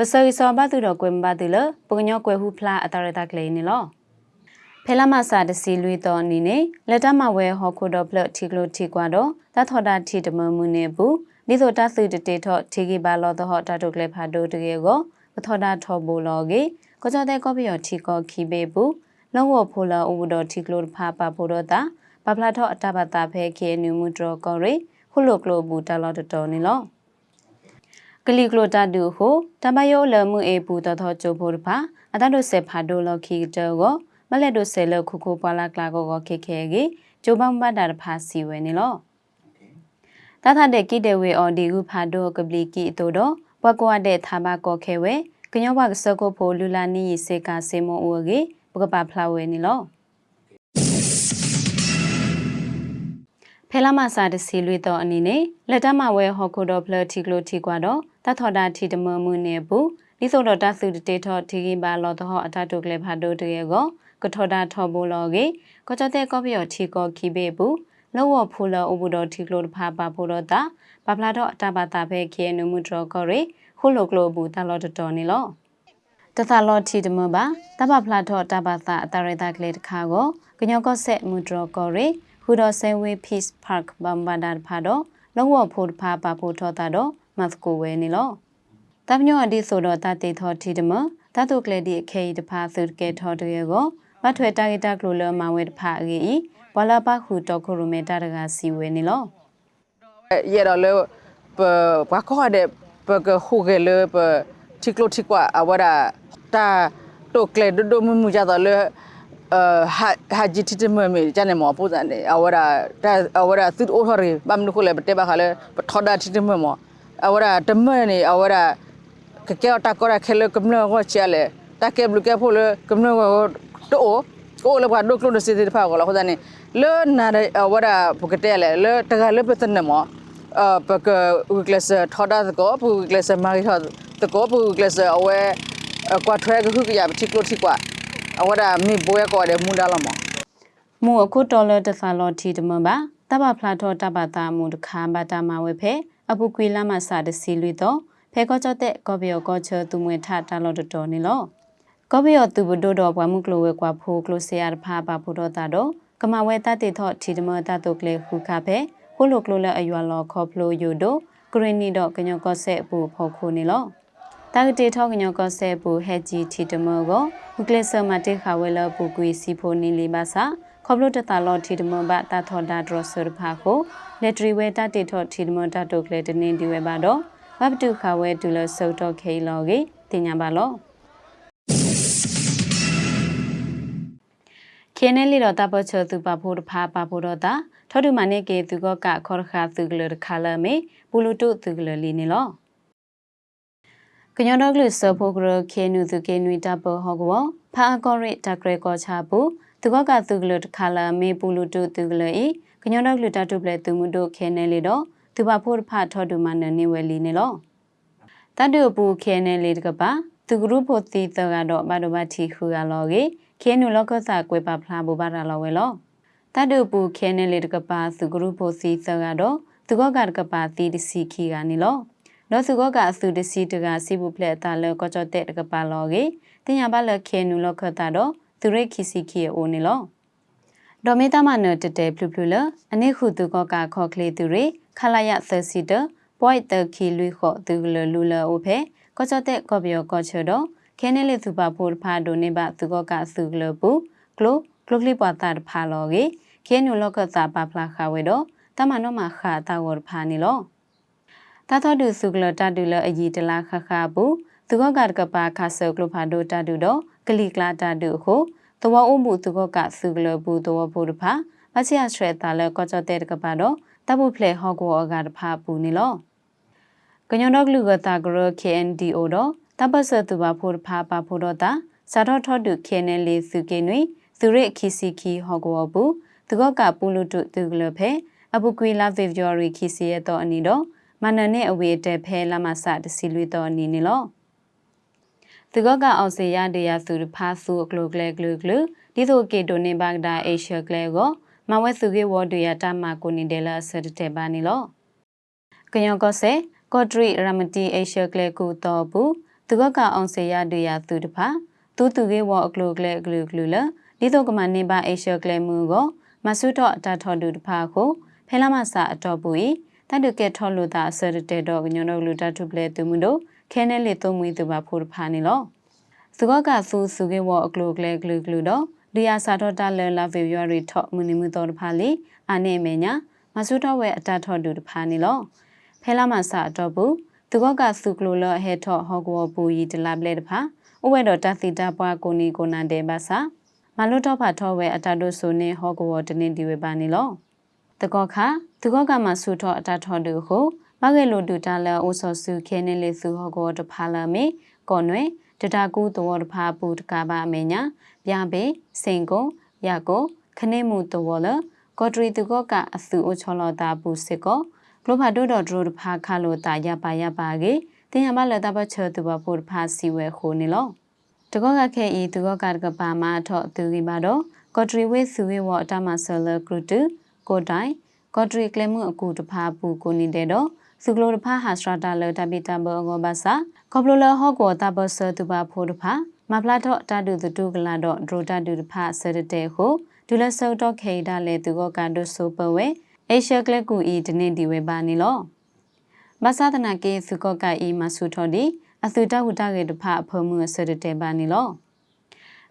ပစောစောဘသူတော့ကွယ်မပါသူလပကညောကွယ်ဟုဖလားအတော်ရတာကလေးနေလောဖဲလာမစာတစီလွေတော်အနေနဲ့လက်တမဝဲဟော်ခိုတော်ပလတ်ထီကလိုထီကွာတော့တထော်တာထီတမမှုနေဘူးနိသောတသုတတေထော့ထီကီပါလောတော့တာတုကလေဖာဒိုတကေကိုပထော်တာထော်ဘူလောကေကိုကြတဲ့ကောပီယောထီကောခီဘေဘူးလောဝဖိုလာဥဘတော်ထီကလိုဖာပါဖို့တော့တာပပလာထော့အတဘတာဖဲကေနူမူဒရကောရီခုလိုကလိုဘူးတလော်တော်နေလော ကလီကလိုတာဒူဟိုတမယောလမှုအေဘူးတော်တော်ချိုဖို့တပါအတတို့ဆေဖာဒိုလော်ခီတောကိုမလက်တို့ဆေလခုခုပွာလာကလာကိုကိုခေခေကြီးကျိုးပေါင်းပတ်တာတဖာစီဝဲနေလောတထတဲ့ကိတေဝေအော်ဒီဟုဖာဒိုကပလီကီအတူတော့ဘွက်ကွာတဲ့သာဘကောခဲဝဲကညောဘကစကုဖိုလူလာနီစေကာစေမောအိုကေဘကပါဖလာဝဲနေလော ဖဲလာမစာတစီလွေတော့အနေနဲ့လက်တမဝဲဟော်ကိုတော့ဖလတီကလိုတီကွာတော့တထော်တာတီတမမှုနေဘူးဒီဆိုတော့တသုတေထောတီကီပါလောတော့အတတုကလေဖာဒိုတရေကိုကထော်တာထော်ဘူလောကေကကြတဲ့ကောပီယောထီကောခီဘေဘူးလောဝဖူလောဥပဒေထီကလိုတဖာပါဖို့တော့တာပပလာတော့အတပါတာပဲခေနုမှုတော်ကောရီခုလိုကလိုဘူးတလောတော်နေလောတသလောထီတမပါတပဖလာတော့တပါတာအတရတာကလေးတခါကိုကညောကောဆက်မှုတော်ကောရီ ဟူတော်ဆဲဝေး Peace Park ဘမ်ဘာဒါဖာတော့လောဝဖူတဖာပါဖို့ထောတာတော့မတ်ကိုဝဲနေလောတပညောအဒီဆိုတော့တတေထောထီတမတတုကလေးဒီအခေတဖာသုကေထောတရေကိုမထွေတာဂီတာကလိုလမဝဲတဖာအေးဘဝလာပခုတော့ခုရမေတာတကစီဝဲနေလော era le pe pa ko de pe ke hu ke le pe tiklo tikwa awara ta to kle do do mu mu ja da le uh ha ha ji ti me me ja ne mo pu zan de awara ta awara tu o hore bam nu ko le te ba kha le thoda ti ti me mo awara te me ni awara ke ke ta ko ra khele kum no ko cha le ta ke blu ke pho le kum no ko to o ko le ba do klo de si ti pha ko la ko zan ni le na de awara pu ke te le le ta ga le pe tan ne mo အပကဥကလစထော်ဒါကောပူကလစမာရီထော်တကောပူကလစအ ဝဲကွာထွဲကခုကရတိကလို့တိကွာအဝဒမိဘွဲကောတယ်မူဒါလမမူအခုဒေါ်လာတဖာလော်တီတမပါတဘဖလာထောတဘတာမူတခါဘာတာမဝဲဖဲအပူကွေလာမစာတစီလွေတော့ဖဲကောချတဲ့ကောဘီယောကောချသူမွေထတာလော်တတော်နေလောကောဘီယောသူဘဒိုတော့ဘွားမှုကလိုဝဲကွာဖိုးကလိုဆေရဖာပါဖို့တော့တာတော့ကမဝဲတတေထောတီတမတတုကလေခုခဖဲခုလိုကလိုလအယွာလောခေါဖလိုယိုဒိုဂရနီတော့ကညောကောဆက်ပူဖော်ခိုနေလော တာဂတေထောကညောကောဆက်ပူဟက်ဂျီတီတမောကိုဥကလဆမတေခါဝဲလပူကွေစီဖိုနီလီဘာစာခေါပလိုတတလောတီတမောဘတာထောဒါဒရဆရဖာကိုလက်ထရီဝဲတတေထောတီတမောတတုကလေတနင်းဒီဝဲပါတော့ဝဘတုခါဝဲဒူလဆုတ်တော့ခေလောကေတင်ညာပါလောခင်းနေလီတော့တပချောသူပါဖို့တဖာပါဖို့တော့တာထောတုမနေကေသူကကခေါရခါသူကလခါလမေပူလူတုသူကလလီနေလော ကညောတော့ကလစဖို့ကရခေနုသူကေနွီတပဟောကောဖာကောရိတကရကောချဘူးသူကကသူကလခါလမေပူလူတုသူကလဤကညောတော့ကလတတုပလေသူမှုတို့ခေနေလေတော့သူပါဖို့ဖာထောတုမနေဝဲလီနေလောတတုပူခေနေလေတကပါသူကရုဖို့တီတကတော့ဘာတော့ဘာတီခူရလောကေခေနုလောကစာကွယ်ပါဖလာဘူပါရလောဝဲလောတတုပူခဲနေလေတကပါသူကရုဖို့စီစကတော့သူကကတကပါတီတစီခီကနေလော လောသူကကအစုတစီတကစီဘူးဖလက်တာလောကကြောတဲ့တကပါလောကေတင်ရပါလခဲနုလောကတာတော့သူရိခီစီခီအိုနေလောဒေါ်မေတမနတတဲဖလူဖလူလအနေခုသူကကခေါ်ကလေးသူရိခလာယသစီတပွိုက်တခီလွေခေါ်သူလလူလအိုဖဲကကြောတဲ့ကောပြောကောချတော့ခဲနေလေသူပါဖို့ဖာဒိုနေပါသူကကစုကလပူကလိုကလုကလိပွာတာဖာလောကေခဲနုလောကသာပပလာခဝေတော့တမနောမခာတာဝရဖာနီလော တသောတုစုကလတတုလအယီတလာခခဘူးသူကကတကပါခဆောကလဖာဒိုတတုတော့ကလိကလာတတုဟုသဝအုံမှုသူကကစုကလဘူးသဝဘူးတဖာမချရဆွဲတာလကောကြတဲ့တကပါတော့တပုဖလေဟောကောအကတဖာပူနီလောကညောတော့ကလူကတာဂရ KNDO တော့တပစသူပါဖို့ဖာပါဖို့တော့တာစာတော့ထော့တုခဲနေလေစုကေနွေသူရခီစီခီဟောကောဘူးသူကကပူလူတုသူကလဖဲအပုကွေလာဗီဗီယိုရီခီစီရတော့အနီတော့ မနနဲ့အဝေတဲ့ဖဲလာမစတစီလွေတော့အနီနေလောသူကကအောင်စေရတရသူဖာဆူကလိုကလေကလူကလူဒီတို့ကေတိုနေဘဂဒါအေရှကလေကိုမဝဲစုကေဝဒရတာမကိုနေတယ်လာဆတ်တဲ့ပါနေလောကယောကဆေကော့ထရီရမတီအေရှကလေကူတော့ဘူးသူကကအောင်စေရတူရသူတဖာသူသူကေဝအကလုကလေကလုကလုလဒီတော့ကမနေပါအေရှကလေမူကိုမဆုတော့တာထော်တူတဖာကိုဖဲလာမစာအတော်ပူဤ တတ်တုကဲထော်လို့တာဆရတဲ့တော့ညွန်တော့လူတတ်ထုပလေသူမှုတို့ခဲနေလေသုံးမွေးသူပါဖို့တဖာနေလောသူကကသူစုကေဝအကလုကလေကလုကလုတော့ဒီယာစာတော့တာလဲလာဗီယွာရီထော့မူနီမှုတော်တဖာလီအာနေမေညာမဆုတော့ဝဲအတထော်တူတဖာနေလောဖဲလာမစာအတော်ပူသူကကစုကလိုလဟဲထော့ဟောကောပူဤတလာပလေတဖာဥဝဲတော်တသီတာပွားကိုနီကိုနန်တဲ့ပါစာမလွတ်တော့ဖာထောဝဲအတတို့ဆိုနေဟောကောတနေဒီဝဲပါနေလော တကောခသူကောကမှာဆူထောအတထောတူဟုမဂေလိုတူတာလာအိုဆောစုခဲနေလေစုဟောကောတဖာလာမေကောနွေတတာကူတောတဖာပူတကပါအမေညာပြပေစိန်ကိုရကိုခနေမှုတောလကောထရီသူကောကအစုအိုချောလောတာပူစစ်ကောဂလိုဖာဒိုဒိုဒရိုတဖာခါလိုတာရပါရပါကေတင်ရမလတာဘချေသူဘပိုတဖာစီဝဲခိုနေလောတကောကခဲဤသူကောကတကပါမထော့သူကြီးပါတော့ကောထရီဝဲစုဝဲဝအတမဆလကရုတူ ကိုတိုင်ကောထရီကလမှုအကူတဖာပူကိုနေတဲ့တော့စုကလိုတဖာဟာစထရာတာလတပိတဘောငောဘာစာကောပလိုလဟောကောတဘဆသူဘဖိုတဖာမဖလာတော့တတုတူကလာတော့ဒရိုတတုတဖာဆရတဲ့ဟုဒူလဆောတော့ခေဒါလေသူကောကဒုဆိုပဝဲအေရှကလကူဤဒနေဒီဝဲပါနေလောမသဒနာကေစုကောကဤမဆုထော်ဒီအသုတဟုတကေတဖအဖမှုဆရတဲ့ပါနေလော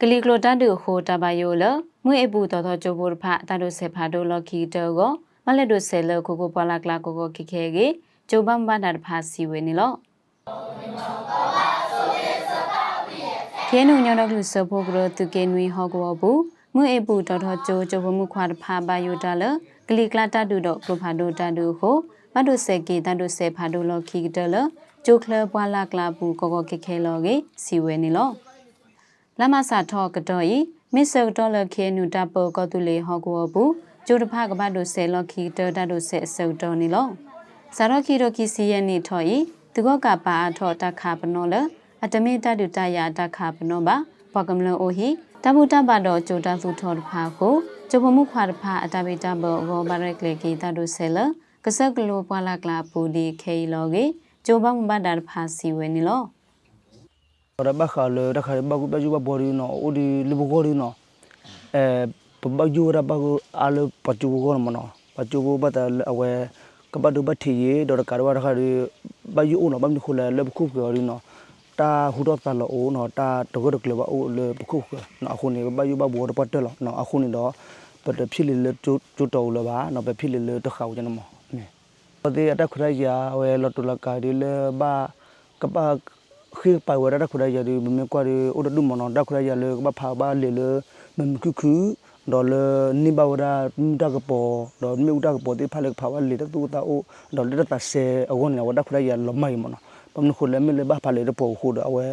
ကလီကလိုတတုဟိုတဘယိုလ မွေအပူတော်တော်ကြိုးဖို့တဖတတုဆေဖာဒိုလော်ခီတောကိုမလက်ဒိုဆေလကိုကိုပွာလာကလာကိုကိုခိခဲကေကျိုးပန်းပတာတဖစီဝဲနေလောကဲနုညောတော့ကလူစဖို့ကရသူကေနွေဟောကောဘူးမွေအပူတော်တော်ကြိုးကြိုးမှုခွာတဖပါယိုတလကလီကလာတတုတော့ပရိုဖာဒိုတတုဟိုမတ်ဒိုဆေကေတတုဆေဖာဒိုလော်ခီတလကျိုးကလပွာလာကလာဘူးကိုကိုခိခဲလောကေစီဝဲနေလောလမစာထောကတော့ဤ မစ်ဆောဒေါ်လာခဲနူတပေါ်ကတူလေဟောကောဘူးကျိုးတဖကပတ်တို့ဆေလော်ခီတတတုဆေဆောတော်နေလောဇာရခီရိုကီစီယနေထော်ဤသူကကပါအထော်တခါပနောလအတမေတတုတရတခါပနောပါဘကမလအိုဟီတဘူတပါတော့ဂျိုတသုထော်တဖာကိုကျဘမှုခွာတဖာအတဘေတဘောဘောဘရက်လေကီတတုဆေလကဆက်ကလိုပွာလာကလာပူဒီခေလောကေကျိုဘမဘတာတဖာစီဝဲနေလော ရဘခါလရခါဘကူဘဂျူဘဘော်ရီနော်အိုဒီလဘကိုရီနော်အဲဘဂျူရဘကူအလပချူကိုမနော်ပချူကိုဘတအဝဲကပဒုဘထီရဒေါ်ကာရဝရခါရီဘယူအိုနော်ဘမ်ခုလဲလဘခုကိုရီနော်တာဟူတော့တလောအိုနော်တာတကောတကလဘအိုလေဘခုနော်အခုနေဘယူဘဘောတပတ်တယ်နော်အခုနေတော့ပတဖြစ်လေကျူကျူတော်လပါနော်ပဲဖြစ်လေတခါဦးကျွန်တော်နေပတိအတက်ခရရဝဲလော်တူလကာဒီလေဘာကပ khi pa wa da khura ya ri me kwa ri o da du mo no da khura ya le ba pha ba le le me khu khu do le ni ba wa da da ka po do me u da ka po ti pha le pha wa le da tu ta o do le da ta se a won ya wa da khura ya lo mai mo no pa me khu le me le ba pha le da po khu da wa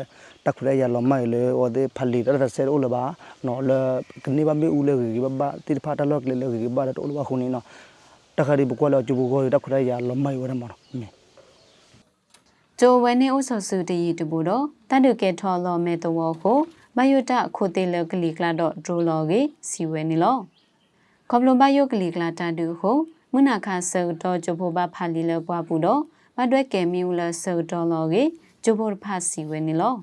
da khura ya lo mai le o de pha le da ta se o le ba no le ni ba me u le ki ba ba ti pha ta lo le le ki ba da to lo ba khu ni no da kha ri bu kwa lo ju bu ko da khura ya lo mai wa da mo no ဂျိုဝဲနေဥဆောစုတရီတဘူတော့တန်တုကေထော်လော်မဲတောကိုမယုတခိုတေလကလီကလာတော့ဒရိုလော်ကေစီဝဲနေလောခေါပလုံဘယုကလီကလာတန်တုဟိုမုနာခါဆောတော့ဂျိုဘောဘာဖာလီလပွားဘူးတော့မတွဲကဲမီဦးလဆောတော့လော်ကေဂျိုဘောဖာစီဝဲနေလော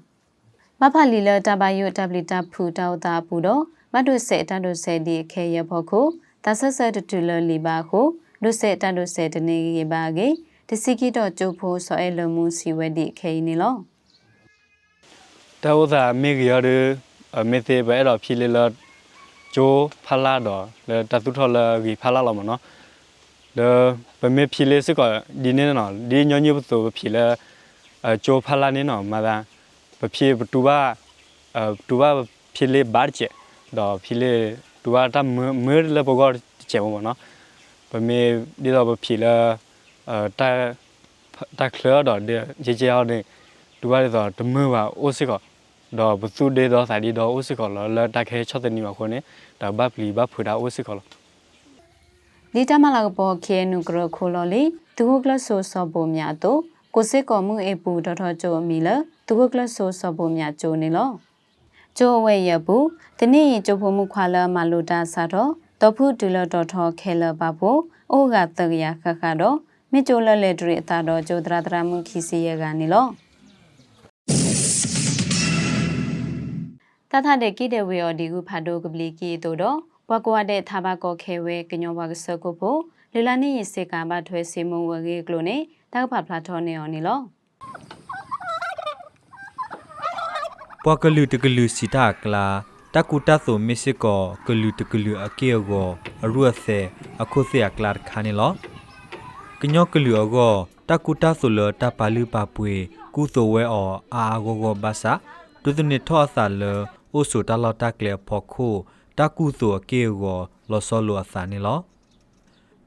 မဖာလီလတဘယုတပလီတဖူတောက်တာဘူးတော့မတုစေတန်တုစေဒီခဲရဖို့ကိုတဆဆတတူလလီပါကိုဒုစေတန်တုစေတနေရပါကေ တစီကီတော့ကျုပ်ဖို့ဆောအဲလမှုစီဝဲဒီခဲနေလောတောသာမေကရရမေသေးပဲတော့ဖြီလေလဂျိုဖလာတော့လေတတုထော်လဂီဖလာလောမနော်လေပမေဖြီလေစကဒီနေနော်ဒီညညပတူဖြီလေဂျိုဖလာနေနော်မာသာပဖြီတူဘာအတူဘာဖြီလေဘာချေတော့ဖြီလေတူဘာတမမဲလေဘောကချေမနော်ပမေဒီတော့ဖြီလေအဲ တာတာခလတော့ဒီကြေကြေအောင်နေတူဘာလေတော့တမဘာအိုစကောတော့ဘသူဒေတော့စာဒီတော့ဥစကောလလတခဲချက်တဲ့နေမှာခွနေဒါဘပလီဘဖူဒါဥစကောလလီတမလာကပေါ်ခဲနုကရခိုလော်လီသူကလဆိုဆောဘိုမြာတော့ကိုစစ်ကောမှုအပူတော်တော်ကြိုမီလသူကလဆိုဆောဘိုမြာကြိုနေလောကျိုးဝဲရဘူးတနေ့ရင်ကျိုးဖို့မှုခွာလာမလိုတာစားတော့တော့ဖုတူလတော်ထောခဲလပါဖို့အိုကတကရခခတော့ မြကျိုးလလေဒရီအတာတော့ကျိုးဒရာဒရာမှုခီစီရကနေလောထတဲ့ကိတဲ့ဝေော်ဒီကူဖာဒိုကပလီကီတိုတော့ဘွာကွာတဲ့သာဘကောခဲဝဲကညောဘကဆကုဖို့လေလာနေရစေကဘာထွဲစီမုံဝကေကလိုနေတောက်ဖာဖလာထောနေအောင်နေလောပွားကလူတကလူစီတာကလာတကူတဆိုမစ်စစ်ကောကလူတကလူအကေယောအရုအဆေအခုဆေအကလာခါနေလော ကညောကလူအောတကူတဆိုလတပါလူပါပွေကုသိုဝဲအောအာအာဂောဂောဘာစာဒုဒနိထောအစာလအိုဆိုတလောတကလေဖော်ခိုတကူဆိုအကေယောလောဆောလောအစာနေလော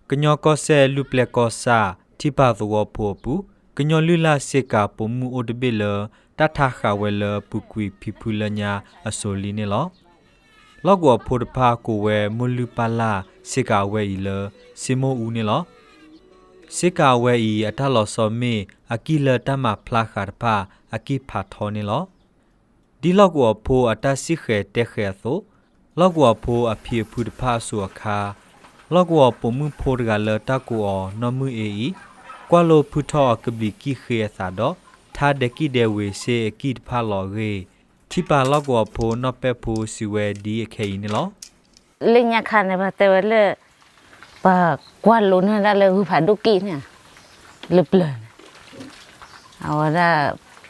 ကညောကောဆဲလူပလက်ကောစာတိပါသောဖို့ပူကညောလူလာစေကာပုံမူအိုဒဘေလတထခဝဲလပုကွီဖီဖူလညာအစိုးလီနေလောလော့ကောဖိုဒဖာကိုဝဲမူလူပါလာစေကာဝဲဤလစီမိုဦးနေလော စေကာဝဲဤအထလောစောမေအကီလတမဖလာခါဖာအကီဖာထောနေလောဒီလော့ကောဖိုအတစီခဲတက်ခဲသောလော့ကောဖိုအဖေဖူဒဖာဆူအခါလော့ကောပုံမှုဖိုဒကလတကူအောနမှုအေဤကွာလိုဖူထောကပလီကိခေသာတော့သာဒကိဒေဝေစေကိတဖာလောရေခိပါလောက်ကောဖိုနော့ပက်ဖိုစီဝဲဒီအခေနေလော le nya khane ba te le pa kwa lo na da le hu pha do ki na le plan awara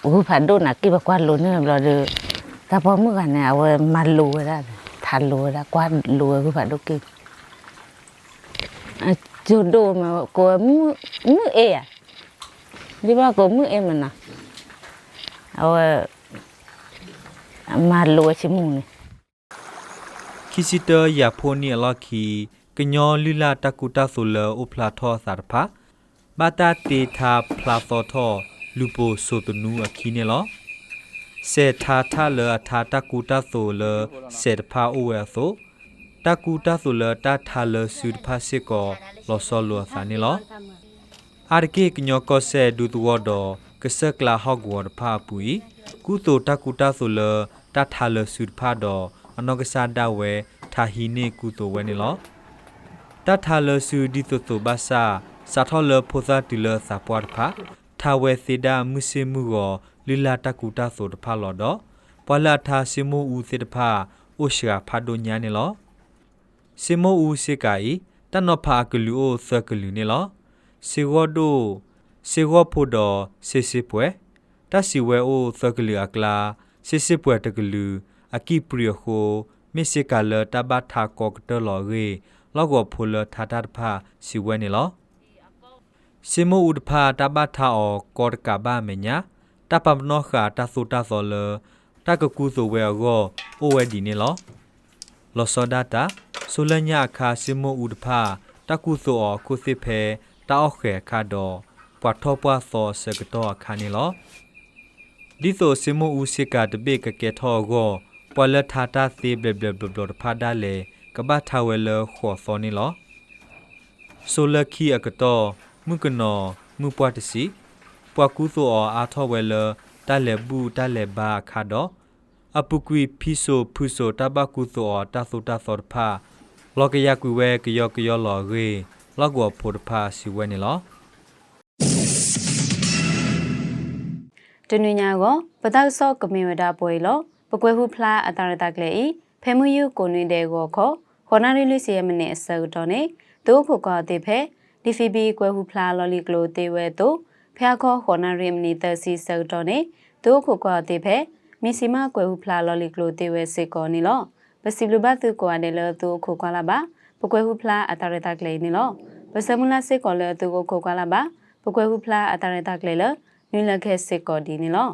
hu pha do na ki ba kwa lo na lo de ta po mu ka na awa ma lo da tha lo da kwa lo hu pha do ki a jo do ma ko mu mu e ya di ba ko mu e ma na awa ma lo chi mu ni ခိစီတယာဖိုနီအလခီ ကညောလီလာတကူတာဆိုလဥဖလာထောစာရဖာဘာတာတေသာဖလာသောထောလူပိုဆိုတနူအခီနေလောစေထာထလအထာတကူတာဆိုလစေတဖာအိုဝဲဆိုတကူတာဆိုလတထလဆုဒဖာစေကောလောဆောလောသနေလောအာရကေကညောကောဆေဒူတဝဒကဆကလာဟော့ဂဝတ်ဖာပူီကုတိုတကူတာဆိုလတထလဆုဒဖာဒောအနောကဆာဒဝဲထာဟီနေကုတိုဝဲနေလော တထလဆုဒီတိုတိုဘာစာစာထောလဖိုဇာတီလစာပွားဖာထာဝဲစေဒမုစေမှုကိုလီလာတကူတာဆိုတဖာလောတော့ပွာလာထာစီမိုဦးစေတဖာအိုရှာဖာဒိုညာနေလောစီမိုဦးစေကိုင်တနောဖာကလူအိုသကလူနေလောစေဝဒိုစေဝဖို့တော်စေစေပွဲတစီဝဲအိုသကလူအကလာစေစေပွဲတကလူအကိပရိယခိုမစ်စေကလတဘထာကောကတလောရေ လောကောဖိုလထာတဖာစီဝဲနေလောစေမိုဥဒဖာတဘထာအောကောကဘာမညာတပမနောခာတသုတသောလတကကူဆိုဝဲအောအိုဝဲဒီနေလောလောစောဒတာဆိုလညာခါစေမိုဥဒဖာတကုဆိုအောခုစစ်ဖဲတောက်ခဲခါတော့ပွားထောပွားသောစကတော့ခါနေလောဒီဆိုစေမိုဥစစ်ကတပိကကဲထောကိုပွာလထာတာသေဘလဘလဘလဖာဒါလေ ကဘာထာဝဲလခေါ်စောနေလောဆိုလခီအကတော့မုကနောမုပွားတစီပွာကူဆိုအာထောဝဲလတလဲဘူးတလဲဘာခါတော့အပုကွီဖီဆိုဖုဆိုတဘကူဆိုတသုတသောဖာလောကရကွေဝဲကယောကယောလောရေလောက်ကောဖို့တဖာစီဝဲနေလောတနညာကိုပတောက်ဆော့ကမီဝဒါပွဲလောပကွဲဟုဖလားအတာရတကလေဤ ဖဲမှုယူကိုနွေတဲ့ကိုခေါ်ခေါ်နာရီလူစီယမနဲ့အစောတော်နေဒို့ဖို့ကောတေဖဲဒီဖီဘီကွဲဟုဖလားလော်လီကလိုတေဝဲတို့ဖျားခေါ်ခေါ်နာရီမနီတစီစောတော်နေဒို့ဖို့ကောတေဖဲမီစီမကွဲဟုဖလားလော်လီကလိုတေဝဲစေကောနေလောပစီလူဘတ်သူကွာတယ်လောသူခိုကွာလာပါပကွဲဟုဖလားအတာရတကလေနေလောပစမလာစေကောလောသူကိုခိုကွာလာပါပကွဲဟုဖလားအတာရတကလေလောနွေလခဲစေကောဒီနေလော